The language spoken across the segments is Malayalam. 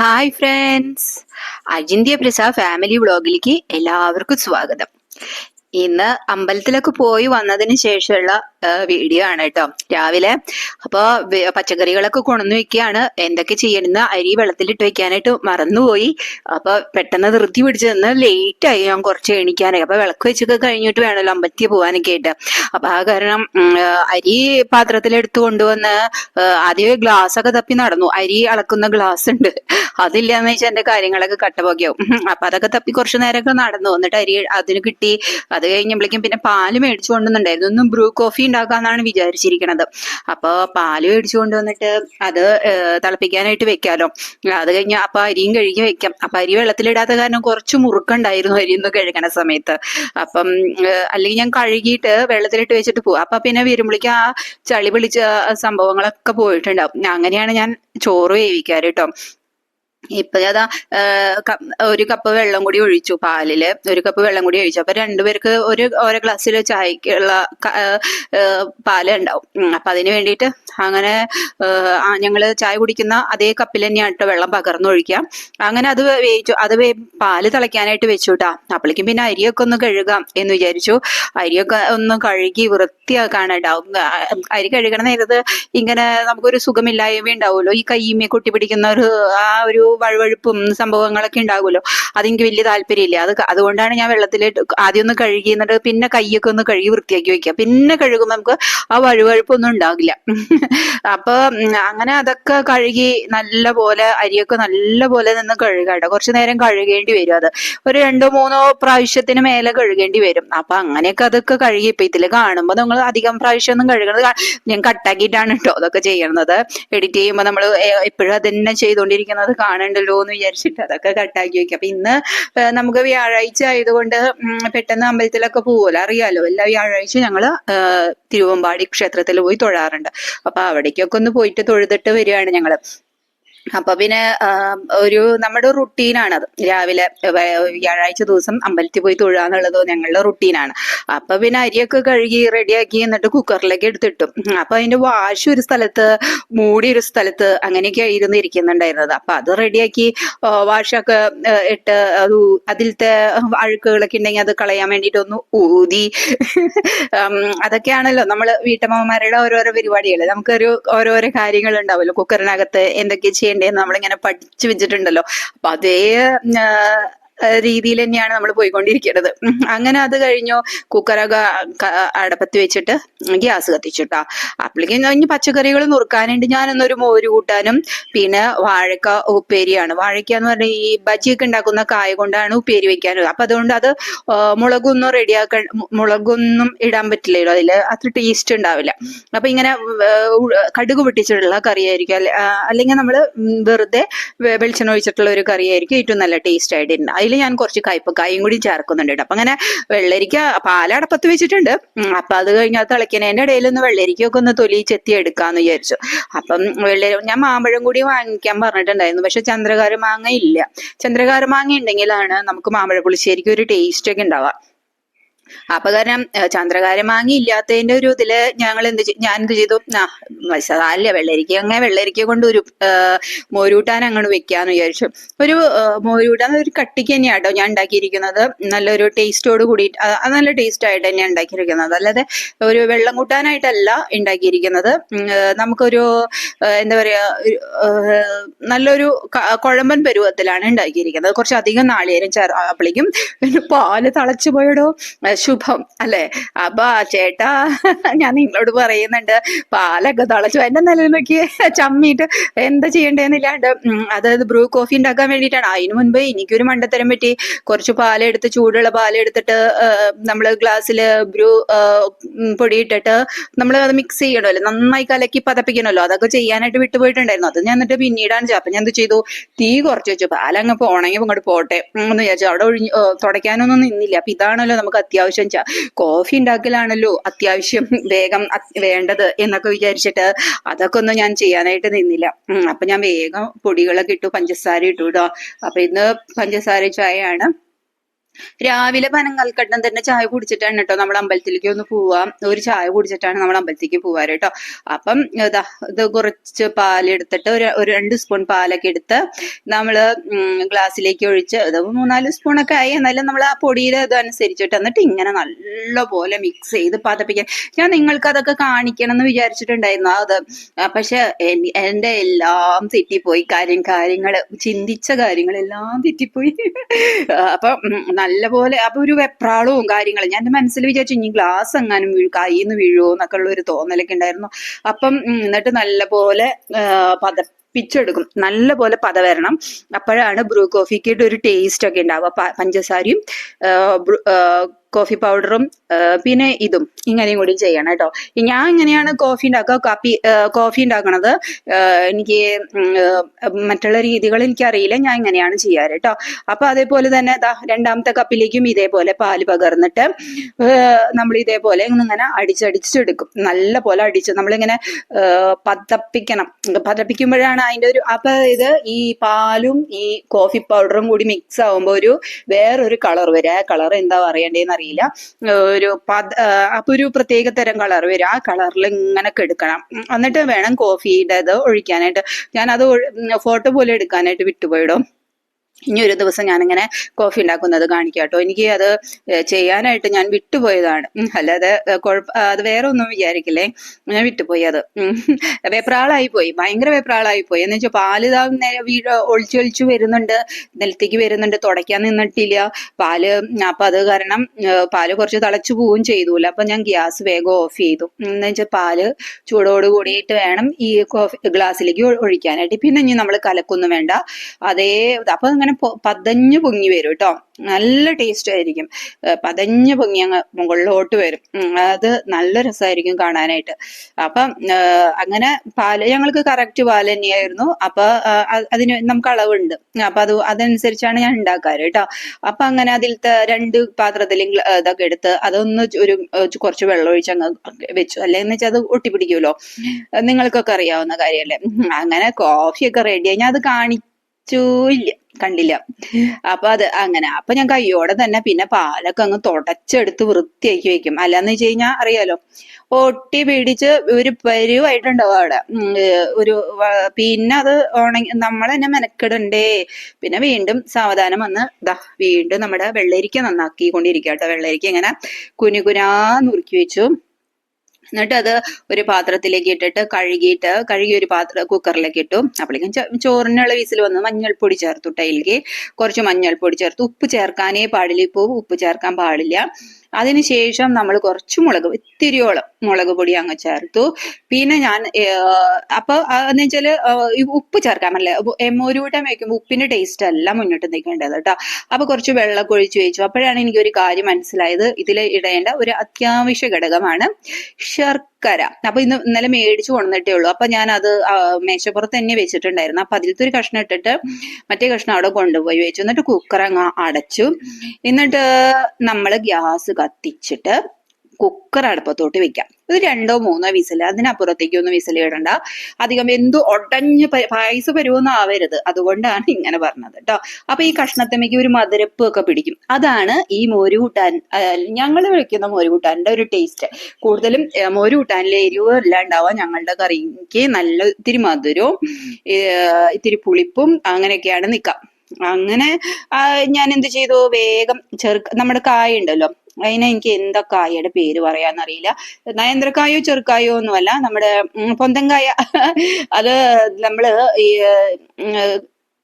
ഹായ് ഫ്രണ്ട്സ് അജിന്ത്യ പ്രസ ഫാമിലി വ്ളോഗിലേക്ക് എല്ലാവർക്കും സ്വാഗതം. ഇന്ന് അമ്പലത്തിലൊക്കെ പോയി വന്നതിന് ശേഷമുള്ള വീഡിയോ ആണ് കേട്ടോ. രാവിലെ അപ്പൊ വെ- പച്ചക്കറികളൊക്കെ കൊണ്ടുവന്ന് വെക്കുകയാണ് എന്തൊക്കെ ചെയ്യണമെന്ന് അരി വെള്ളത്തിലിട്ട് വെക്കാനായിട്ട് മറന്നുപോയി. അപ്പൊ പെട്ടെന്ന് ധൃതി പിടിച്ച് നിന്ന് ലേറ്റ് ആയി ഞാൻ കുറച്ച് എണീക്കാനായി. അപ്പൊ വിളക്ക് വെച്ചൊക്കെ കഴിഞ്ഞിട്ട് വേണമല്ലോ അമ്പലത്തിൽ പോകാനൊക്കെ ആയിട്ട്. അപ്പൊ ആ കാരണം അരി പാത്രത്തിലെടുത്ത് കൊണ്ടുവന്ന് ആദ്യമേ ഗ്ലാസ് ഒക്കെ തപ്പി നടന്നു. അരി അളക്കുന്ന ഗ്ലാസ് ഉണ്ട്. അതില്ലാന്ന് വെച്ചാൽ എന്റെ കാര്യങ്ങളൊക്കെ കട്ടപോക്കിയാവും. അപ്പൊ അതൊക്കെ തപ്പി കുറച്ച് നേരമൊക്കെ നടന്നു. എന്നിട്ട് അരി അതിന് കിട്ടി. അത് കഴിഞ്ഞപ്പോഴേക്കും പിന്നെ പാൽ മേടിച്ചു കൊണ്ടുവന്നുണ്ടായിരുന്നു ഒന്നും ബ്രൂ കോഫി ഉണ്ടാക്കാന്നാണ് വിചാരിച്ചിരിക്കുന്നത് അപ്പോൾ പാൽ മേടിച്ചു കൊണ്ടുവന്നിട്ട് അത് തിളപ്പിക്കാനായിട്ട് വെക്കാലോ. അത് കഴിഞ്ഞ് അപ്പൊ അരിയും കഴുകി വെക്കാം. അപ്പൊ അരി വെള്ളത്തിലിടാത്ത കാരണം കുറച്ച് മുറുക്കുണ്ടായിരുന്നു അരി ഒന്ന് കഴുകണ സമയത്ത്. അപ്പം അല്ലെങ്കിൽ ഞാൻ കഴുകിയിട്ട് വെള്ളത്തിലിട്ട് വെച്ചിട്ട് പോകും അപ്പൊ പിന്നെ വരുമ്പോഴേക്കും ആ ചളി പിടിച്ച സംഭവങ്ങളൊക്കെ പോയിട്ടുണ്ടാവും. അങ്ങനെയാണ് ഞാൻ ചോറ് വേവിക്കാറ് കേട്ടോ. ഇപ്പൊ അതാ ഒരു കപ്പ് വെള്ളം കൂടി ഒഴിച്ചു പാലിൽ. ഒരു കപ്പ് വെള്ളം കൂടി ഒഴിച്ചു. അപ്പൊ രണ്ടുപേർക്ക് ഒരു ഓരോ ഗ്ലാസ്സിൽ ചായക്കുള്ള പാൽ ഉണ്ടാവും. അപ്പൊ അതിന് വേണ്ടിയിട്ട് അങ്ങനെ ഞങ്ങൾ ചായ കുടിക്കുന്ന അതേ കപ്പിൽ തന്നെയാണ് വെള്ളം പകർന്നു ഒഴിക്കാം അങ്ങനെ അത് വേവിച്ചു അത് പാൽ തിളയ്ക്കാനായിട്ട് വെച്ചു കേട്ടാ അപ്പോഴേക്കും പിന്നെ അരിയൊക്കെ ഒന്ന് കഴുകാം എന്ന് വിചാരിച്ചു. അരിയൊക്കെ ഒന്ന് കഴുകി വൃത്തിയാക്കാനായിട്ടാവും അരി കഴുകണ നേരത്ത് ഇങ്ങനെ നമുക്കൊരു സുഖമില്ലായ്മ ഉണ്ടാവുമല്ലോ. ഈ കയ്യുമ്മേ കൊട്ടി പിടിക്കുന്ന ഒരു ആ ഒരു വഴുവഴുപ്പും സംഭവങ്ങളൊക്കെ ഉണ്ടാകുമല്ലോ. അതെനിക്ക് വലിയ താല്പര്യമില്ല. അത് അതുകൊണ്ടാണ് ഞാൻ വെള്ളത്തിൽ ആദ്യം ഒന്ന് കഴുകി എന്നിട്ട് പിന്നെ കൈയൊക്കെ ഒന്ന് കഴുകി വൃത്തിയാക്കി വെക്കുക. പിന്നെ കഴുകുമ്പോൾ നമുക്ക് ആ വഴുവഴുപ്പൊന്നും ഉണ്ടാകില്ല. അപ്പൊ അങ്ങനെ അതൊക്കെ കഴുകി നല്ല പോലെ അരിയൊക്കെ നല്ല പോലെ നിന്ന് കഴുകാട്ടോ കുറച്ചു നേരം കഴുകേണ്ടി വരും അത്. ഒരു രണ്ടോ മൂന്നോ പ്രാവശ്യത്തിന് മേലെ കഴുകേണ്ടി വരും. അപ്പൊ അങ്ങനെയൊക്കെ അതൊക്കെ കഴുകി ഇപ്പൊ ഇതിൽ കാണുമ്പോൾ നിങ്ങൾ അധികം പ്രാവശ്യം ഒന്നും കഴുകണത് ഞാൻ കട്ടാക്കിയിട്ടാണ് കേട്ടോ അതൊക്കെ ചെയ്യുന്നത് എഡിറ്റ് ചെയ്യുമ്പോൾ നമ്മൾ എപ്പോഴും അതന്നെ ചെയ്തുകൊണ്ടിരിക്കുന്നത് കാണണ്ടല്ലോ എന്ന് വിചാരിച്ചിട്ട് അതൊക്കെ കട്ടാക്കി വെക്കും. അപ്പൊ ഇന്ന് നമുക്ക് വ്യാഴാഴ്ച ആയതുകൊണ്ട് പെട്ടെന്ന് അമ്പലത്തിലൊക്കെ പോകുമല്ലോ അറിയാലോ എല്ലാ വ്യാഴാഴ്ച ഞങ്ങൾ ഏ, തിരുവമ്പാടി ക്ഷേത്രത്തിൽ പോയി തൊഴാറുണ്ട്. അപ്പൊ അവിടേക്കൊക്കെ ഒന്ന് പോയിട്ട് തൊഴുതിട്ട് വരികയാണ് ഞങ്ങൾ. അപ്പൊ പിന്നെ ഒരു നമ്മുടെ റുട്ടീനാണത് രാവിലെ വ്യാഴാഴ്ച ദിവസം അമ്പലത്തിൽ പോയി തൊഴുക ഞങ്ങളുടെ റുട്ടീനാണ് അപ്പൊ പിന്നെ അരിയൊക്കെ കഴുകി റെഡിയാക്കി എന്നിട്ട് കുക്കറിലേക്ക് എടുത്തിട്ടു. അപ്പൊ അതിന്റെ വാഷ് ഒരു സ്ഥലത്ത് മൂടി ഒരു സ്ഥലത്ത് അങ്ങനെയൊക്കെ ആയിരുന്നു ഇരിക്കുന്നുണ്ടായിരുന്നത്. അപ്പൊ അത് റെഡിയാക്കി വാഷൊക്കെ ഇട്ട് അത് അതിലത്തെ അഴുക്കുകളൊക്കെ ഉണ്ടെങ്കിൽ അത് കളയാൻ വേണ്ടിയിട്ട് ഒന്ന് ഊതി. അതൊക്കെയാണല്ലോ നമ്മൾ വീട്ടമ്മമാരുടെ ഓരോരോ പരിപാടികൾ നമുക്കൊരു ഓരോരോ കാര്യങ്ങൾ ഉണ്ടാവുമല്ലോ. കുക്കറിനകത്ത് എന്തൊക്കെ ചെയ്യേണ്ടതെന്ന് നമ്മളിങ്ങനെ പഠിച്ചു വെച്ചിട്ടുണ്ടല്ലോ. അപ്പൊ അതേ രീതിയിൽ തന്നെയാണ് നമ്മൾ പോയിക്കൊണ്ടിരിക്കുന്നത് അങ്ങനെ അത് കഴിഞ്ഞു. കുക്കറൊക്കെ അടപ്പത്ത് വെച്ചിട്ട് ഗ്യാസ് കത്തിച്ചിട്ടാ അപ്പോഴേക്കും ഇനി പച്ചക്കറികൾ നുറുക്കാനുണ്ട്. ഞാനൊന്നൊരു മോര് കൂട്ടാനും പിന്നെ വാഴക്ക ഉപ്പേരിയാണ്. വാഴക്ക എന്ന് പറഞ്ഞാൽ ഈ ബജിയൊക്കെ ഉണ്ടാക്കുന്ന കായ കൊണ്ടാണ് ഉപ്പേരി വെക്കാനും അപ്പൊ അതുകൊണ്ട് അത് മുളകൊന്നും റെഡിയാക്കാൻ മുളകൊന്നും ഇടാൻ പറ്റില്ലല്ലോ അതിൽ അത്ര ടേസ്റ്റ് ഉണ്ടാവില്ല. അപ്പൊ ഇങ്ങനെ കടുക് പൊട്ടിച്ചിട്ടുള്ള കറിയായിരിക്കും. അല്ലെ അല്ലെങ്കിൽ നമ്മൾ വെറുതെ വെളിച്ചെണ്ണ ഒഴിച്ചിട്ടുള്ള ഒരു കറിയായിരിക്കും ഏറ്റവും നല്ല ടേസ്റ്റ് ആയിട്ടുണ്ട് അതിൽ ഞാൻ കുറച്ച് കയ്പക്കായും കൂടി ചേർക്കുന്നുണ്ട് കേട്ടോ അപ്പൊ അങ്ങനെ വെള്ളരിക്ക പാലടപ്പത്ത് വെച്ചിട്ടുണ്ട്. അപ്പൊ അത് കഴിഞ്ഞാൽ തിളയ്ക്കുന്നതിന്റെ ഇടയിൽ ഒന്ന് വെള്ളരിക്കൊക്കെ ഒന്ന് തൊലി ചെത്തി എടുക്കാന്ന് വിചാരിച്ചു. അപ്പം വെള്ളരി ഞാൻ മാമ്പഴം കൂടി വാങ്ങിക്കാൻ പറഞ്ഞിട്ടുണ്ടായിരുന്നു. പക്ഷെ ചന്ദ്രകാര മാങ്ങ ഇല്ല ചന്ദ്രകാര മാങ്ങ ഉണ്ടെങ്കിലാണ് നമുക്ക് മാമ്പഴ പുളിശ്ശേരിക്ക് ഒരു ടേസ്റ്റ് ഒക്കെ ഉണ്ടാവുക. അപ്പൊ കാരണം ചന്ദ്രകാരം വാങ്ങി ഇല്ലാത്തതിന്റെ ഒരു ഇതിൽ ഞങ്ങൾ എന്ത് ഞാൻ എന്ത് ചെയ്തു? മത്സ്യതാല്ല വെള്ളരിക്ക അങ്ങനെ വെള്ളരിക്ക കൊണ്ട് ഒരു മോരൂട്ടാൻ അങ്ങോട്ട് വെക്കാന്ന് വിചാരിച്ചു. ഒരു മോരൂട്ടാൻ ഒരു കട്ടിക്ക് തന്നെയാണ് കേട്ടോ ഞാൻ ഉണ്ടാക്കിയിരിക്കുന്നത്. നല്ലൊരു ടേസ്റ്റോട് കൂടി അത് നല്ല ടേസ്റ്റ് ആയിട്ട് തന്നെയാണ് ഉണ്ടാക്കിയിരിക്കുന്നത്. അല്ലാതെ ഒരു വെള്ളം കൂട്ടാനായിട്ടല്ല ഉണ്ടാക്കിയിരിക്കുന്നത്. നമുക്കൊരു എന്താ പറയാ നല്ലൊരു കുഴമ്പൻ പരുവത്തിലാണ് ഉണ്ടാക്കിയിരിക്കുന്നത്. കുറച്ച് അധികം നാളികേരം ചേർ അപ്പളിക്കും. പിന്നെ പാൽ തളച്ചു പോയടോ. ശുഭം അല്ലെ? അപ്പൊ ചേട്ടാ ഞാൻ നിങ്ങളോട് പറയുന്നുണ്ട് പാലൊക്കെ തിളച്ചു. എന്റെ നോക്കിയേ ചമ്മിയിട്ട് എന്താ ചെയ്യണ്ടേന്നില്ലാണ്ട് അതായത് ബ്രൂ കോഫി ഉണ്ടാക്കാൻ വേണ്ടിയിട്ടാണ്. അതിനു മുൻപ് എനിക്കൊരു മണ്ടത്തരം പറ്റി. കുറച്ച് പാലെടുത്ത് ചൂടുള്ള പാലെടുത്തിട്ട് നമ്മൾ ഗ്ലാസ്സിൽ ബ്രൂ പൊടി ഇട്ടിട്ട് നമ്മൾ അത് മിക്സ് ചെയ്യണമല്ലോ. നന്നായി കലക്കി പതപ്പിക്കണമല്ലോ. അതൊക്കെ ചെയ്യാനായിട്ട് വിട്ടുപോയിട്ടുണ്ടായിരുന്നു. അത് ഞാൻ എന്നിട്ട് പിന്നീടാണ് ചെയ്യുക അപ്പൊ ഞാൻ എന്ത് ചെയ്തു? തീ കുറച്ച് വെച്ചു. പാലങ്ങ് പോണെങ്കിൽ ഇങ്ങോട്ട് പോട്ടെ എന്ന് വിചാരിച്ചു. അവിടെ ഒഴിഞ്ഞ് തുടയ്ക്കാനൊന്നും നിന്നില്ല. അപ്പൊ ഇതാണല്ലോ നമുക്ക് അത്യാവശ്യം ച- കോഫി ഉണ്ടാക്കലാണല്ലോ അത്യാവശ്യം വേഗം വേണ്ടത് എന്നൊക്കെ വിചാരിച്ചിട്ട് അതൊക്കെ ഒന്നും ഞാൻ ചെയ്യാനായിട്ട് നിന്നില്ല. അപ്പൊ ഞാൻ വേഗം പൊടികളൊക്കെ ഇട്ടു പഞ്ചസാര ഇട്ടു കേട്ടോ അപ്പൊ ഇന്ന് പഞ്ചസാര ചായയാണ്. രാവിലെ പനങ്കൽക്കട്ടം തന്നെ ചായ കുടിച്ചിട്ടാണ് കേട്ടോ നമ്മൾ അമ്പലത്തിലേക്ക് ഒന്ന് പോവാം ഒരു ചായ കുടിച്ചിട്ടാണ് നമ്മൾ അമ്പലത്തിലേക്ക് പോവാറ് കേട്ടോ. അപ്പം ഇതാ കുറച്ച് പാലെടുത്തിട്ട് ഒരു ഒരു രണ്ട് സ്പൂൺ പാലൊക്കെ എടുത്ത് നമ്മൾ ഗ്ലാസ്സിലേക്ക് ഒഴിച്ച് ഇത് മൂന്നാൽ സ്പൂണൊക്കെ ആയി. എന്നാലും നമ്മൾ ആ പൊടിയുടെ ഇതനുസരിച്ചിട്ട് എന്നിട്ട് ഇങ്ങനെ നല്ല പോലെ മിക്സ് ചെയ്ത് പതപ്പിക്കാൻ. ഞാൻ നിങ്ങൾക്ക് അതൊക്കെ കാണിക്കണം എന്ന് വിചാരിച്ചിട്ടുണ്ടായിരുന്നു. അത് പക്ഷെ എന്റെ എല്ലാം തെറ്റിപ്പോയി. കാര്യം കാര്യങ്ങൾ ചിന്തിച്ച കാര്യങ്ങളെല്ലാം തെറ്റിപ്പോയി. അപ്പം നല്ലപോലെ അപ്പൊ ഒരു വെപ്രാളവും കാര്യങ്ങളും. ഞാൻ എന്റെ മനസ്സിൽ വിചാരിച്ചു ഇനി ഗ്ലാസ് എങ്ങാനും വീഴും കയ്യിൽ നിന്ന് വീഴുമോ എന്നൊക്കെ ഉള്ള ഒരു തോന്നലൊക്കെ ഉണ്ടായിരുന്നു. അപ്പം എന്നിട്ട് നല്ലപോലെ പത പിച്ചെടുക്കും നല്ലപോലെ പത വരണം അപ്പോഴാണ് ബ്രൂ കോഫിക്കായിട്ട് ഒരു ടേസ്റ്റ് ഒക്കെ ഉണ്ടാവുക. പഞ്ചസാരയും കോഫി പൗഡറും പിന്നെ ഇതും ഇങ്ങനെയും കൂടി ചെയ്യണം കേട്ടോ. ഞാൻ ഇങ്ങനെയാണ് കോഫി ഉണ്ടാക്കുക കാപ്പി കോഫി ഉണ്ടാക്കണത്. എനിക്ക് മറ്റുള്ള രീതികൾ എനിക്കറിയില്ല ഞാൻ ഇങ്ങനെയാണ് ചെയ്യാറ് കേട്ടോ. അപ്പൊ അതേപോലെ തന്നെ രണ്ടാമത്തെ കപ്പിലേക്കും ഇതേപോലെ പാൽ പകർന്നിട്ട് നമ്മൾ ഇതേപോലെ ഇങ്ങനെ അടിച്ചടിച്ചെടുക്കും. നല്ല പോലെ അടിച്ച് നമ്മളിങ്ങനെ പതപ്പിക്കണം. പതപ്പിക്കുമ്പോഴാണ് അതിന്റെ ഒരു അപ്പൊ ഇത് ഈ പാലും ഈ കോഫി പൗഡറും കൂടി മിക്സ് ആവുമ്പോൾ ഒരു വേറൊരു കളർ വരെ. ആ കളർ എന്താ പറയണ്ടേന്ന് അറിയില്ല. ഒരു പത അപ്പൊ ഒരു പ്രത്യേക തരം കളർ വരും. ആ കളറിൽ ഇങ്ങനെ കെടുക്കണം. ഉം, എന്നിട്ട് വേണം കോഫിയുടെ ഒഴിക്കാനായിട്ട്. ഞാൻ ഞാനത് ഫോട്ടോ പോലെ എടുക്കാനായിട്ട് വിട്ടുപോയിടും. ഇനി ഒരു ദിവസം ഞാനിങ്ങനെ കോഫി ഉണ്ടാക്കുന്നത് കാണിക്കാം കേട്ടോ എനിക്ക് അത് ചെയ്യാനായിട്ട് ഞാൻ വിട്ടുപോയതാണ്. അല്ലാതെ കുഴപ്പ അത് വേറെ ഒന്നും വിചാരിക്കില്ലേ? ഞാൻ വിട്ടുപോയി അത്. വെപ്രാളായി പോയി. ഭയങ്കര വെപ്രാളായി പോയി. എന്ന് വെച്ചാൽ പാൽ ഇതാ വീട് ഒളിച്ചു ഒളിച്ചു വരുന്നുണ്ട്. നിലത്തേക്ക് വരുന്നുണ്ട്. തുടയ്ക്കാൻ നിന്നിട്ടില്ല. പാൽ അപ്പൊ അത് കാരണം പാൽ കുറച്ച് തിളച്ചു പോവുകയും ചെയ്തൂല അപ്പൊ ഞാൻ ഗ്യാസ് വേഗം ഓഫ് ചെയ്തു. എന്ന് വെച്ചാൽ പാൽ ചൂടോട് കൂടിയിട്ട് വേണം ഈ കോഫി ഗ്ലാസ്സിലേക്ക് ഒഴിക്കാനായിട്ട്. പിന്നെ ഇനി നമ്മൾ കലക്കൊന്നും വേണ്ട. അതേ അപ്പൊ ഇങ്ങനെ പൊ- പതഞ്ഞു പൊങ്ങി വരും കേട്ടോ നല്ല ടേസ്റ്റ് ആയിരിക്കും. പതഞ്ഞു പൊങ്ങി അങ്ങ് മുകളിലോട്ട് വരും. അത് നല്ല രസമായിരിക്കും കാണാനായിട്ട്. അപ്പം അങ്ങനെ പാൽ ഞങ്ങൾക്ക് കറക്റ്റ് പാൽ തന്നെയായിരുന്നു. അപ്പൊ അതിന് നമുക്ക് അളവുണ്ട്. അപ്പൊ അത് അതനുസരിച്ചാണ് ഞാൻ ഉണ്ടാക്കാറ് കേട്ടോ അപ്പൊ അങ്ങനെ അതിലത്തെ രണ്ട് പാത്രത്തിൽ ഇതൊക്കെ എടുത്ത് അതൊന്ന് ഒരു കുറച്ച് വെള്ളം ഒഴിച്ച് അങ്ങ് വെച്ചു. അല്ലെന്ന് വെച്ചാൽ അത് ഒട്ടിപ്പിടിക്കുമല്ലോ നിങ്ങൾക്കൊക്കെ അറിയാവുന്ന കാര്യമല്ലേ അങ്ങനെ കോഫിയൊക്കെ റെഡിയായി ഞാൻ അത് കാണിച്ചു ഇല്ല കണ്ടില്ല. അപ്പൊ അത് അങ്ങനെ. അപ്പൊ ഞാൻ കയ്യോടെ തന്നെ പിന്നെ പാലൊക്കെ അങ്ങ് തുടച്ചെടുത്ത് വൃത്തിയാക്കി വെക്കും. അല്ലാന്ന് വെച്ച് കഴിഞ്ഞാൽ അറിയാലോ ഒട്ടി പിടിച്ച് ഒരു പരുവായിട്ടുണ്ടാവും അവിടെ. ഒരു പിന്നെ അത് ഉണങ്ങി നമ്മൾ തന്നെ മെനക്കെടണ്ടേ. പിന്നെ വീണ്ടും സാവധാനം വന്ന് ദാ വീണ്ടും നമ്മുടെ വെള്ളരിക്ക നന്നാക്കി കേട്ടോ. വെള്ളരിക്ക ഇങ്ങനെ കുനുകുനാ നുറുക്കി വെച്ചു. എന്നിട്ട് അത് ഒരു പാത്രത്തിലേക്ക് ഇട്ടിട്ട് കഴുകിയിട്ട് കഴുകി ഒരു പാത്ര കുക്കറിലേക്ക് ഇട്ടു. അപ്പോഴേക്കും ചോറിനുള്ള വിസിൽ വന്ന്. മഞ്ഞൾപ്പൊടി ചേർത്തു. ടൈലിക്ക് കുറച്ച് മഞ്ഞൾപ്പൊടി ചേർത്ത്. ഉപ്പ് ചേർക്കാനേ പാടില്ല. ഇപ്പോൾ ഉപ്പ് ചേർക്കാൻ പാടില്ല. അതിനുശേഷം നമ്മൾ കുറച്ച് മുളക് ഇത്തിരിയോളം മുളക് പൊടി അങ്ങ് ചേർത്തു. പിന്നെ ഞാൻ അപ്പൊ എന്ന് വെച്ചാൽ ഉപ്പ് ചേർക്കാൻ പറ്റില്ല എമ്മൂരൂട്ടം വയ്ക്കുമ്പോൾ ഉപ്പിന്റെ ടേസ്റ്റ് അല്ല മുന്നോട്ട് നിൽക്കേണ്ടത് കേട്ടോ. അപ്പൊ കുറച്ച് വെള്ളമൊക്കെ ഒഴിച്ചു വെച്ചു. അപ്പോഴാണ് എനിക്ക് ഒരു കാര്യം മനസ്സിലായത്. ഇതിൽ ഇടേണ്ട ഒരു അത്യാവശ്യ ഘടകമാണ് ശർക്കര. അപ്പൊ ഇന്ന് ഇന്നലെ മേടിച്ചു കൊണ്ടിട്ടേ ഉള്ളൂ. അപ്പൊ ഞാൻ അത് മേശപ്പുറത്ത് തന്നെ വെച്ചിട്ടുണ്ടായിരുന്നു. അപ്പൊ അതിലത്തെ ഒരു കഷ്ണം ഇട്ടിട്ട് മറ്റേ കഷ്ണം അവിടെ കൊണ്ടുപോയി വെച്ചു. എന്നിട്ട് കുക്കർ അങ്ങ് അടച്ചു. എന്നിട്ട് നമ്മൾ ഗ്യാസ് കത്തിച്ചിട്ട് കുക്കർ അടുപ്പത്തോട്ട് വെക്കാം. ഇത് രണ്ടോ മൂന്നോ വിസിൽ അതിനപ്പുറത്തേക്കൊന്നും വിസിൽ ഇടണ്ട. അധികം എന്ത് ഒടഞ്ഞ് പായസ പരുവൊന്നും ആവരുത്. അതുകൊണ്ടാണ് ഇങ്ങനെ പറഞ്ഞത് കേട്ടോ അപ്പൊ ഈ കഷ്ണത്തമ്മയ്ക്ക് ഒരു മധുരപ്പ് ഒക്കെ പിടിക്കും. അതാണ് ഈ മോരുകൂട്ടാൻ ഞങ്ങൾ വിളിക്കുന്ന മോരുകൂട്ടാന്റെ ഒരു ടേസ്റ്റ്. കൂടുതലും മോരുകൂട്ടാനിലെ മോര് കൂട്ടാനിലെ എരിവ് എല്ലാം ഉണ്ടാവുക ഞങ്ങളുടെ കറിക്ക് നല്ല ഇത്തിരി മധുരവും ഇത്തിരി പുളിപ്പും അങ്ങനെയൊക്കെയാണ് നിൽക്കുക അങ്ങനെ ഞാൻ എന്ത് ചെയ്തു? വേഗം ചെറുക്ക നമ്മുടെ കായ ഉണ്ടല്ലോ അതിനെ എനിക്ക് എന്താ കായയുടെ പേര് പറയാന്നറിയില്ല. നയന്ത്രക്കായോ ചെറുക്കായോ ഒന്നുമല്ല. നമ്മുടെ പൊന്തങ്കായ അത് നമ്മൾ ഈ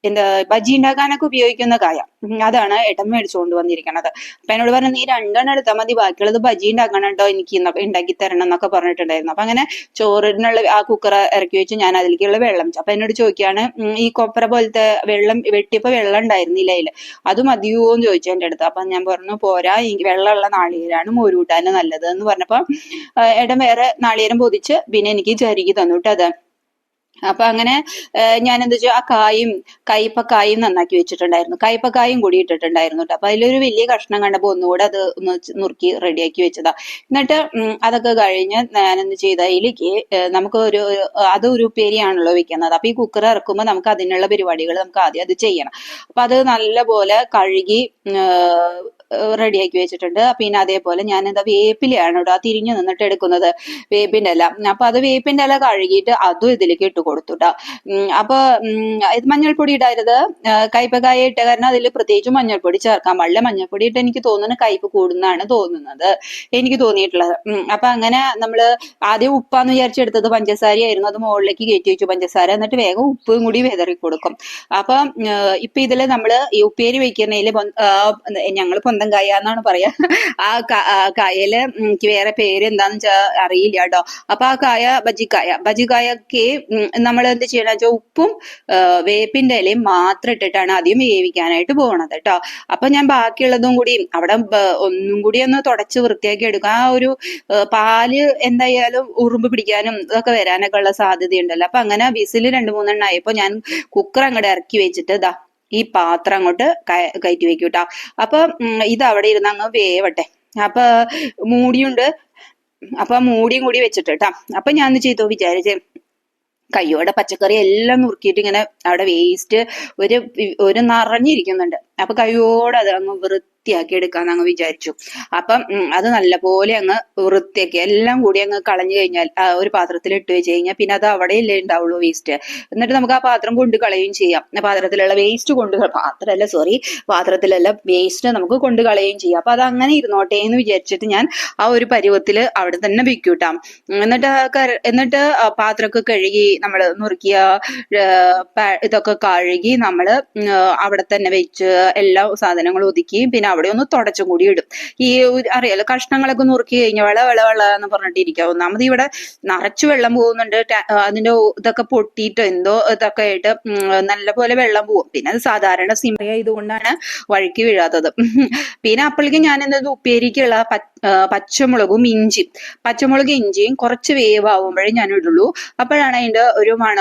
എന്താ ബജി ഉണ്ടാക്കാനൊക്കെ ഉപയോഗിക്കുന്ന കായ. അതാണ് ഏട്ടൻ മേടിച്ചുകൊണ്ട് വന്നിരിക്കണത്. അപ്പൊ എന്നോട് പറഞ്ഞു നീ രണ്ടെണ്ണം എടുത്താൽ മതി ബാക്കിയുള്ളത് ബജി ഉണ്ടാക്കണം കേട്ടോ എനിക്ക് ഉണ്ടാക്കി തരണം എന്നൊക്കെ പറഞ്ഞിട്ടുണ്ടായിരുന്നു. അപ്പൊ അങ്ങനെ ചോറിനുള്ള ആ കുക്കർ ഇറക്കി വെച്ച് ഞാൻ അതിലേക്കുള്ള വെള്ളം. അപ്പൊ എന്നോട് ചോദിക്കുകയാണ് ഈ കൊപ്ര പോലത്തെ വെള്ളം വെട്ടിയപ്പോ വെള്ളം ഉണ്ടായിരുന്നില്ല അതിൽ. അത് മതിയോ എന്ന് ചോദിച്ചു എന്റെ അടുത്ത്. അപ്പൊ ഞാൻ പറഞ്ഞു പോരാ ഈ വെള്ളമുള്ള നാളികേരാണ് മോരൂട്ടാന് നല്ലത് എന്ന് പറഞ്ഞപ്പോ ഏട്ടൻ വേറെ നാളികേരം പൊതിച്ച് പിന്നെ എനിക്ക് ചരുകി തന്നു കേട്ടോ അത്. അപ്പൊ അങ്ങനെ ഞാൻ എന്താ വെച്ചാൽ ആ കായും കയ്പക്കായും നന്നാക്കി വെച്ചിട്ടുണ്ടായിരുന്നു. കയ്പക്കായും കൂടി ഇട്ടിട്ടുണ്ടായിരുന്നു കേട്ടോ അപ്പൊ അതിലൊരു വലിയ കഷ്ണം കണ്ടപ്പോ ഒന്നുകൂടെ അത് ഒന്ന് നുറുക്കി റെഡിയാക്കി വെച്ചതാ. എന്നിട്ട് അതൊക്കെ കഴിഞ്ഞ് ഞാൻ എന്ത് ചെയ്ത? അതിലേക്ക് നമുക്ക് ഒരു അത് ഒരു ഉപ്പേരിയാണല്ലോ വെക്കുന്നത്. അപ്പൊ ഈ കുക്കർ ഇറക്കുമ്പോൾ നമുക്ക് അതിനുള്ള പരിപാടികൾ നമുക്ക് ആദ്യം അത് ചെയ്യണം. അപ്പൊ അത് നല്ലപോലെ കഴുകി റെഡിയാക്കി വെച്ചിട്ടുണ്ട്. പിന്നെ അതേപോലെ ഞാൻ എന്താ വേപ്പിലയാണ് കേട്ടോ ആ തിരിഞ്ഞു നിന്നിട്ട് എടുക്കുന്നത് വേപ്പിന്റെ ഇല. അപ്പൊ അത് വേപ്പിന്റെ ഇല കഴുകിയിട്ട് അതും ഇതിലേക്ക് ഇട്ട് കൊടുത്തു അപ്പൊ ഇത് മഞ്ഞൾപ്പൊടി ഇടരുത് കയ്പകായ ഇട്ട കാരണം അതിൽ പ്രത്യേകിച്ച് മഞ്ഞൾപ്പൊടി ചേർക്കാൻ പാടില്ല. മഞ്ഞൾപ്പൊടി ഇട്ട് എനിക്ക് തോന്നുന്നു കയ്പ് കൂടുന്നതാണ് തോന്നുന്നത്. എനിക്ക് തോന്നിയിട്ടുള്ളത്. അപ്പൊ അങ്ങനെ നമ്മൾ ആദ്യം ഉപ്പാന്ന് വിചാരിച്ചെടുത്തത് പഞ്ചസാരയായിരുന്നു അത് മുകളിലേക്ക് കയറ്റി വെച്ചു പഞ്ചസാര. എന്നിട്ട് വേഗം ഉപ്പും കൂടി വിതറി കൊടുക്കും. അപ്പൊ ഇപ്പൊ ഇതിൽ നമ്മൾ ഈ ഉപ്പേരി വെക്കുന്നതിൽ ഞങ്ങൾ പൊന്തൻകായ എന്നാണ് പറയാ. ആ കായൽ എനിക്ക് വേറെ പേര് എന്താന്ന് വെച്ചാ അറിയില്ല കേട്ടോ അപ്പൊ ആ കായ ബജിക്കായ ബജിക്കായക്ക് നമ്മൾ എന്ത് ചെയ്യണം വെച്ചാൽ ഉപ്പും വേപ്പിന്റെ ഇലയും മാത്രം ഇട്ടിട്ടാണ് ആദ്യം വേവിക്കാനായിട്ട് പോകണത് കേട്ടോ അപ്പൊ ഞാൻ ബാക്കിയുള്ളതും കൂടി അവിടെ ഒന്നും കൂടി ഒന്ന് തുടച്ച് വൃത്തിയാക്കി എടുക്കും. ആ ഒരു പാൽ എന്തായാലും ഉറുമ്പ് പിടിക്കാനും ഇതൊക്കെ വരാനൊക്കെ ഉള്ള സാധ്യതയുണ്ടല്ലോ. അപ്പൊ അങ്ങനെ വിസിൽ രണ്ട് മൂന്നെണ്ണം ആയപ്പോ ഞാൻ കുക്കർ അങ്ങോട്ട് ഇറക്കി വെച്ചിട്ട് ഇതാ ഈ പാത്രം അങ്ങോട്ട് കയ- കയറ്റി വെക്കും കേട്ടോ അപ്പൊ ഇത് അവിടെ ഇരുന്ന് അങ്ങ് വേവട്ടെ. അപ്പൊ മൂടിയുണ്ട്. അപ്പൊ മൂടിയും കൂടി വെച്ചിട്ട് കേട്ടോ അപ്പൊ ഞാൻ ചെയ്തു? വിചാരിച്ചേ കയ്യോടെ പച്ചക്കറി എല്ലാം നുറുക്കിയിട്ട് ഇങ്ങനെ അവിടെ വേസ്റ്റ് ഒരു ഒരു നിറഞ്ഞിരിക്കുന്നുണ്ട്. അപ്പൊ കയ്യോടെ അത് അങ്ങ് വൃത്തിയാക്കി എടുക്കാന്ന് അങ്ങ് വിചാരിച്ചു. അപ്പം അത് നല്ലപോലെ അങ്ങ് വൃത്തിയാക്കി. എല്ലാം കൂടി അങ്ങ് കളഞ്ഞു കഴിഞ്ഞാൽ ഒരു പാത്രത്തിൽ ഇട്ട് വെച്ച് കഴിഞ്ഞാൽ പിന്നെ അത് അവിടെയല്ലേ ഉണ്ടാവുള്ളൂ വേസ്റ്റ് എന്നിട്ട് നമുക്ക് ആ പാത്രം കൊണ്ട് കളയുകയും ചെയ്യാം. പാത്രത്തിലുള്ള വേസ്റ്റ് കൊണ്ട് പാത്രമല്ല സോറി പാത്രത്തിലുള്ള വേസ്റ്റ് നമുക്ക് കൊണ്ട് കളയുകയും ചെയ്യാം. അപ്പൊ അത് അങ്ങനെ ഇരുന്നോട്ടെ എന്ന് വിചാരിച്ചിട്ട് ഞാൻ ആ ഒരു പരുവത്തിൽ അവിടെ തന്നെ വെക്കൂട്ടാം എന്നിട്ട് എന്നിട്ട് പാത്രമൊക്കെ കഴുകി നമ്മൾ നുറുക്കിയ ഇതൊക്കെ കഴുകി നമ്മൾ അവിടെ തന്നെ വെച്ച് എല്ലാ സാധനങ്ങളും ഒതുക്കി പിന്നെ അവിടെ ഒന്ന് തുടച്ചും കൂടി ഇടും. ഈ അറിയാലോ കഷ്ണങ്ങളൊക്കെ നുറുക്കി കഴിഞ്ഞ വെള്ള വെള്ള വെള്ള എന്ന് പറഞ്ഞിട്ട് ഇരിക്കാം. ഒന്നാമത് ഇവിടെ നിറച്ചു വെള്ളം പോകുന്നുണ്ട്. അതിന്റെ ഇതൊക്കെ പൊട്ടിയിട്ട് എന്തോ ഇതൊക്കെ ആയിട്ട് നല്ല പോലെ വെള്ളം പോകും. പിന്നെ അത് സാധാരണ സിമയ ഇതുകൊണ്ടാണ് വഴുക്കി വീഴാത്തത്. പിന്നെ അപ്പോഴേക്കും ഞാൻ എന്തത് ഉപ്പേരിക്കുള്ള പച്ച പച്ചമുളകും ഇഞ്ചിയും. പച്ചമുളക് ഇഞ്ചിയും കുറച്ച് വേവാകുമ്പോഴേ ഞാൻ ഇടുള്ളൂ അപ്പോഴാണ് അതിന്റെ ഒരു മണ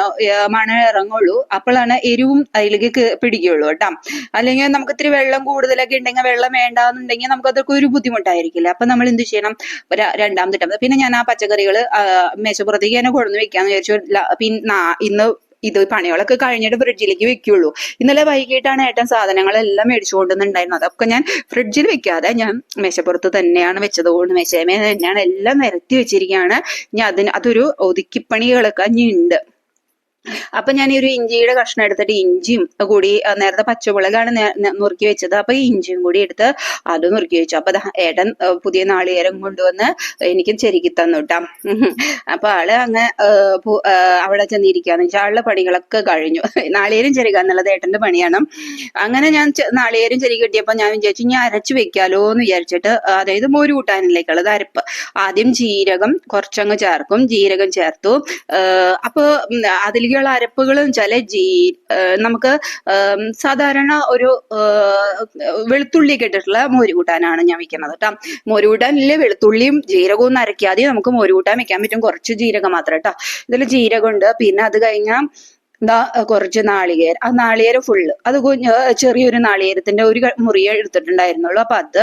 മണ ഇറങ്ങുള്ളൂ. അപ്പോഴാണ് എരിവും അതിലേക്ക് പിടിക്കുള്ളൂ കേട്ടോ. അല്ലെങ്കിൽ നമുക്ക് ഇത്തിരി വെള്ളം കൂടുതലൊക്കെ ഉണ്ടെങ്കിൽ വെള്ളം വേണ്ടാന്നുണ്ടെങ്കിൽ നമുക്ക് അതൊക്കെ ഒരു ബുദ്ധിമുട്ടായിരിക്കില്ല? അപ്പൊ നമ്മൾ എന്ത് ചെയ്യണം? രണ്ടാമത്തെ പിന്നെ ഞാൻ ആ പച്ചക്കറികൾ മേശപ്പുറത്തേക്ക് തന്നെ കൊണ്ടുവന്ന് വെക്കാന്ന് വിചാരിച്ചു. പിന്നെ ഇന്ന് ഇത് പണികളൊക്കെ കഴിഞ്ഞിട്ട് ഫ്രിഡ്ജിലേക്ക് വെക്കുള്ളൂ. ഇന്നലെ വൈകിട്ടാണ് ഏട്ടൻ സാധനങ്ങളെല്ലാം മേടിച്ചു കൊണ്ടുവന്നുണ്ടായിരുന്നത് അതൊക്കെ ഞാൻ ഫ്രിഡ്ജിൽ വെക്കാതെ ഞാൻ മേശപ്പുറത്ത് തന്നെയാണ് വെച്ചത്. കൊണ്ട് മേശമേ തന്നെയാണ്. എല്ലാം നിരത്തി വെച്ചിരിക്കുകയാണ്. ഇനി അതിന് അതൊരു ഒതുക്കിപ്പണികളൊക്കെ ഇനി ഉണ്ട്. അപ്പൊ ഞാൻ ഒരു ഇഞ്ചിയുടെ കഷ്ണം എടുത്തിട്ട് ഇഞ്ചിയും കൂടി നേരത്തെ പച്ചമുളകാണ് നുറുക്കി വെച്ചത്. അപ്പൊ ഇഞ്ചിയും കൂടി എടുത്ത് അത് നുറുക്കി വെച്ചു. അപ്പൊ ഏടൻ പുതിയ നാളികേരം കൊണ്ടുവന്ന് എനിക്ക് ചെരുക്കി തന്നു കേട്ടാ അപ്പൊ ആൾ അങ്ങ് അവിടെ ചെന്നിരിക്കാന്ന് വെച്ചാൽ ആളുടെ പണികളൊക്കെ കഴിഞ്ഞു. നാളികേരം ചെരുക എന്നുള്ളത് ഏട്ടന്റെ പണിയാണ്. അങ്ങനെ ഞാൻ നാളികേരം ചെരുക്കി കിട്ടിയപ്പോ ഞാൻ വിചാരിച്ചു ഞാൻ അരച്ചു വെക്കാലോ എന്ന് വിചാരിച്ചിട്ട് അതായത് മോര് കൂട്ടാനിലേക്കുള്ളത് അരപ്പ്. ആദ്യം ജീരകം കുറച്ചങ്ങ് ചേർക്കും. ജീരകം ചേർത്തു. അപ്പൊ ഉം, അതിലേക്കുള്ള അരപ്പുകൾ വെച്ചാൽ ജീ നമുക്ക് സാധാരണ ഒരു വെളുത്തുള്ളി കേട്ടിട്ടുള്ള മോര് കൂട്ടാനാണ് ഞാൻ വെക്കുന്നത് കേട്ടോ. മോര് വെളുത്തുള്ളിയും ജീരകവും ഒന്നും അരക്കാതെ നമുക്ക് മോര് കൂട്ടാൻ വെക്കാൻ പറ്റും. കുറച്ച് ജീരകം മാത്രം കേട്ടോ. ഇതിൽ ജീരകമുണ്ട്. പിന്നെ അത് കഴിഞ്ഞാൽ ദാ കുറച്ച് നാളികേരം. ആ നാളികേരം ഫുള്ള് അത് കുഞ്ഞ് ചെറിയൊരു നാളികേരത്തിന്റെ ഒരു മുറിയെ എടുത്തിട്ടുണ്ടായിരുന്നുള്ളൂ. അപ്പൊ അത്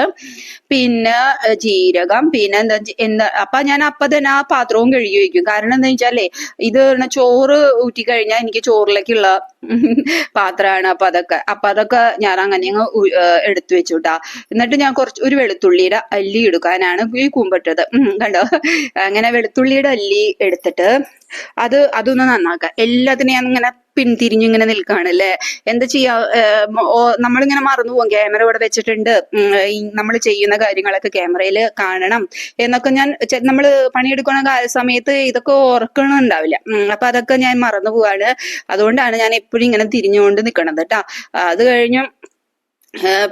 പിന്നെ ജീരകം പിന്നെ എന്താ എന്താ അപ്പൊ ഞാൻ അപ്പൊ തന്നെ ആ പാത്രവും കഴുകി വെക്കും. കാരണം എന്താ വെച്ചാലേ ഇത് ചോറ് ഊറ്റി കഴിഞ്ഞാൽ എനിക്ക് ചോറിലേക്കുള്ള പാത്രമാണ്. അപ്പൊ അതൊക്കെ അപ്പൊ അതൊക്കെ ഞാൻ അങ്ങനെ അങ്ങ് എടുത്തു വെച്ചുട്ടാ. എന്നിട്ട് ഞാൻ കുറച്ച് ഒരു വെളുത്തുള്ളിയുടെ അല്ലി എടുക്കാനാണ് ഈ കൂമ്പട്ടത് കണ്ടോ? അങ്ങനെ വെളുത്തുള്ളിയുടെ അല്ലി എടുത്തിട്ട് അത് അതൊന്ന് നന്നാക്കാം. എല്ലാത്തിനെയും ഇങ്ങനെ പിന്തിരിഞ്ഞിങ്ങനെ ഇങ്ങനെ അല്ലേ? എന്താ ചെയ്യാ? നമ്മളിങ്ങനെ മറന്നു പോകും. ക്യാമറ ഇവിടെ വെച്ചിട്ടുണ്ട്. നമ്മൾ ചെയ്യുന്ന കാര്യങ്ങളൊക്കെ ക്യാമറയിൽ കാണണം എന്നൊക്കെ ഞാൻ നമ്മൾ പണിയെടുക്കുന്ന സമയത്ത് ഇതൊക്കെ ഓർക്കണുണ്ടാവില്ല. ഉം, അപ്പൊ അതൊക്കെ ഞാൻ മറന്നു പോവാണ്. അതുകൊണ്ടാണ് ഞാൻ എപ്പോഴും ഇങ്ങനെ തിരിഞ്ഞുകൊണ്ട് നിൽക്കണത് കേട്ടോ അത് കഴിഞ്ഞു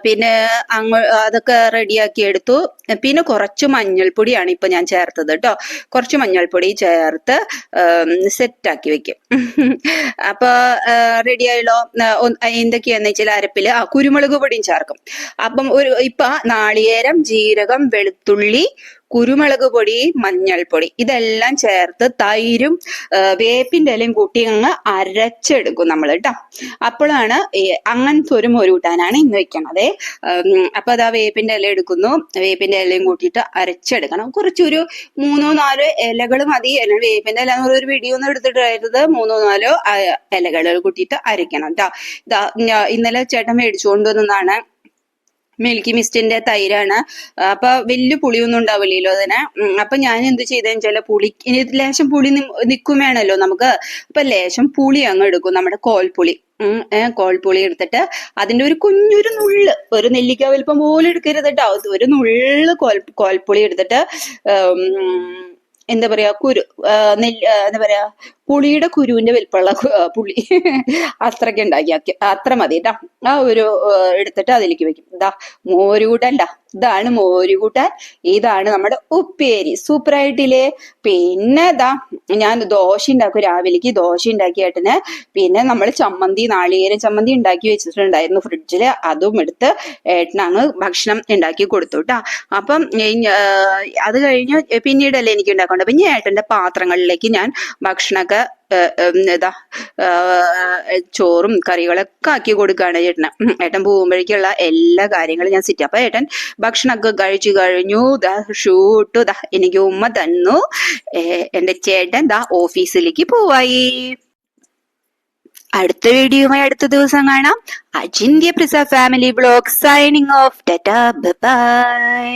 പിന്നെ അങ്ങ് അതൊക്കെ റെഡിയാക്കി എടുത്തു. പിന്നെ കുറച്ച് മഞ്ഞൾപ്പൊടിയാണ് ഇപ്പൊ ഞാൻ ചേർത്തത് കേട്ടോ കുറച്ച് മഞ്ഞൾപ്പൊടി ചേർത്ത് സെറ്റാക്കി വെക്കും. അപ്പൊ റെഡിയായല്ലോ എന്തൊക്കെയാന്ന് വെച്ചാൽ അരപ്പിൽ ആ കുരുമുളക് പൊടിയും ചേർക്കും. അപ്പം ഒരു ഇപ്പൊ നാളികേരം ജീരകം വെളുത്തുള്ളി കുരുമുളക് പൊടി മഞ്ഞൾപ്പൊടി ഇതെല്ലാം ചേർത്ത് തൈരും വേപ്പിന്റെ ഇലയും കൂട്ടി അങ്ങ് അരച്ചെടുക്കും നമ്മൾ കേട്ടോ അപ്പോഴാണ് അങ്ങനത്തെ ഒരു മൊരുകൂട്ടാനാണ് ഇന്ന് വെക്കണത്. അപ്പോൾ അപ്പൊ അതാ വേപ്പിന്റെ ഇല എടുക്കുന്നു. വേപ്പിന്റെ ഇലയും കൂട്ടിയിട്ട് അരച്ചെടുക്കണം. കുറച്ചൊരു മൂന്നോ നാലോ ഇലകൾ മതി. അല്ലെങ്കിൽ വേപ്പിന്റെ ഇല ഒരു വെടിയൊന്നും എടുത്തിട്ടായിരുന്നത് മൂന്നോ നാലോ ഇലകൾ കൂട്ടിയിട്ട് അരയ്ക്കണം കേട്ടോ ഇന്നലെ ചേട്ടൻ മേടിച്ചുകൊണ്ട് വന്നതാണ്. മിൽക്കി മിസ്റ്റിന്റെ തൈരാണ്. അപ്പൊ വലിയ പുളിയൊന്നും ഉണ്ടാവില്ലല്ലോ അതിനെ. അപ്പൊ ഞാൻ എന്ത് ചെയ്തെന്ന് വെച്ചാൽ പുളി ലേശം പുളി നിൽക്കും വേണമല്ലോ നമുക്ക്. അപ്പൊ ലേശം പുളി അങ്ങ് എടുക്കും നമ്മുടെ കോൽപുളി കോൾപുളി എടുത്തിട്ട് അതിന്റെ ഒരു കുഞ്ഞൊരു നുള്ള് ഒരു നെല്ലിക്ക വലിപ്പം പോലും എടുക്കരുത് കേട്ടോ ഒരു നുള്ള് കോൽ കോൽപുളി എടുത്തിട്ട് എന്താ പറയാ കുരു നെല്ല് എന്താ പറയാ പുളിയുടെ കുരുവിന്റെ വലിപ്പമുള്ള പുളി. അത്രയ്ക്ക് ഉണ്ടാക്കി അത്ര മതി ആ ഒരു എടുത്തിട്ട് അതിലേക്ക് വെക്കും. ഇതാ മോരുകൂട്ടണ്ട ഇതാണ് മോരുകൂട്ടാൻ ഇതാണ് നമ്മുടെ ഉപ്പേരി. സൂപ്പർ ആയിട്ടില്ലേ? പിന്നെ ഇതാ ഞാൻ ദോശ ഉണ്ടാക്കും രാവിലേക്ക്. ദോശ ഉണ്ടാക്കിയേട്ടന് പിന്നെ നമ്മൾ ചമ്മന്തി നാളികേരം ചമ്മന്തി ഉണ്ടാക്കി വെച്ചിട്ടുണ്ടായിരുന്നു ഫ്രിഡ്ജിൽ അതും എടുത്ത് ഏട്ടനങ്ങ് ഭക്ഷണം ഉണ്ടാക്കി കൊടുത്തു കേട്ടോ അപ്പം അത് കഴിഞ്ഞ് പിന്നീടല്ലേ എനിക്ക് ഉണ്ടാക്കേണ്ടത് പിന്നെ ഏട്ടന്റെ പാത്രങ്ങളിലേക്ക് ഞാൻ ഭക്ഷണമൊക്കെ ഏഹ്, ചോറും കറികളൊക്കെ ആക്കി കൊടുക്കുകയാണ് ചേട്ടന്. ഏട്ടൻ പോകുമ്പോഴേക്കുള്ള എല്ലാ കാര്യങ്ങളും ഞാൻ സിറ്റി. അപ്പൊ ഏട്ടൻ ഭക്ഷണമൊക്കെ കഴിച്ചു കഴിഞ്ഞു. ദാ ഷൂട്ടു ദാ എനിക്ക് ഉമ്മ തന്നു. എന്റെ ചേട്ടൻ ദാ ഓഫീസിലേക്ക് പോവായി. അടുത്ത വീഡിയോയുമായി അടുത്ത ദിവസം കാണാം. അജിന്ത്യ പ്രിസ family blog signing off tata bye.